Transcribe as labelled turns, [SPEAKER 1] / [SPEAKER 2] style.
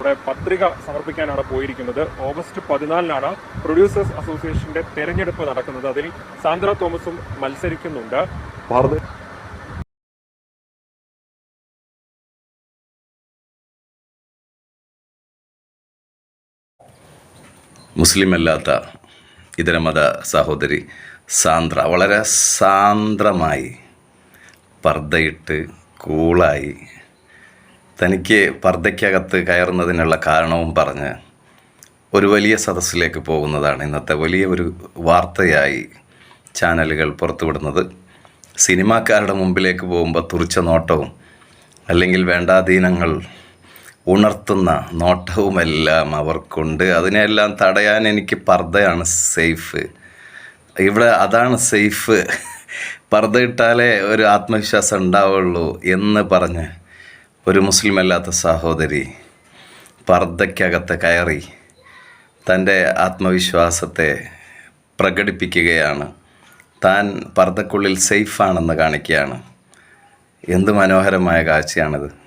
[SPEAKER 1] ഇവിടെ പത്രിക സമർപ്പിക്കാനാണ് പോയിരിക്കുന്നത്. ഓഗസ്റ്റ് പതിനാലിനാണ് പ്രൊഡ്യൂസേഴ്സ് അസോസിയേഷന്റെ തെരഞ്ഞെടുപ്പ് നടക്കുന്നത്. അതിൽ സാന്ദ്ര തോമസും മത്സരിക്കുന്നുണ്ട്.
[SPEAKER 2] ഭാരത
[SPEAKER 3] മുസ്ലിം അല്ലാത്ത ഇതര മത സഹോദരി സാന്ദ്ര വളരെ സാന്ദ്രമായി പർദ്ദയിട്ട് കൂളായി തനിക്ക് പർദ്ദയ്ക്കകത്ത് കയറുന്നതിനുള്ള കാരണവും പറഞ്ഞ് ഒരു വലിയ സദസ്സിലേക്ക് പോകുന്നതാണ് ഇന്നത്തെ വലിയ ഒരു വാർത്തയായി ചാനലുകൾ പുറത്തുവിടുന്നത്. സിനിമാക്കാരുടെ മുമ്പിലേക്ക് പോകുമ്പോൾ തുറിച്ച നോട്ടവും അല്ലെങ്കിൽ വേണ്ടാധീനങ്ങൾ ഉണർത്തുന്ന നോട്ടവുമെല്ലാം അവർക്കുണ്ട്. അതിനെല്ലാം തടയാൻ എനിക്ക് പർദ്ദയാണ് സേഫ്. ഇവിടെ അതാണ് സേഫ്. പർദ്ദ ഇട്ടാലേ ഒരു ആത്മവിശ്വാസം ഉണ്ടാവുള്ളൂ എന്ന് പറഞ്ഞ് ഒരു മുസ്ലിം അല്ലാത്ത സഹോദരി പർദ്ദയ്ക്കകത്ത് കയറി തന്റെ ആത്മവിശ്വാസത്തെ പ്രകടിപ്പിക്കുകയാണ്. താൻ പർദ്ദക്കുള്ളിൽ സേഫാണെന്ന് കാണിക്കുകയാണ്. എന്ത് മനോഹരമായ കാഴ്ചയാണിത്.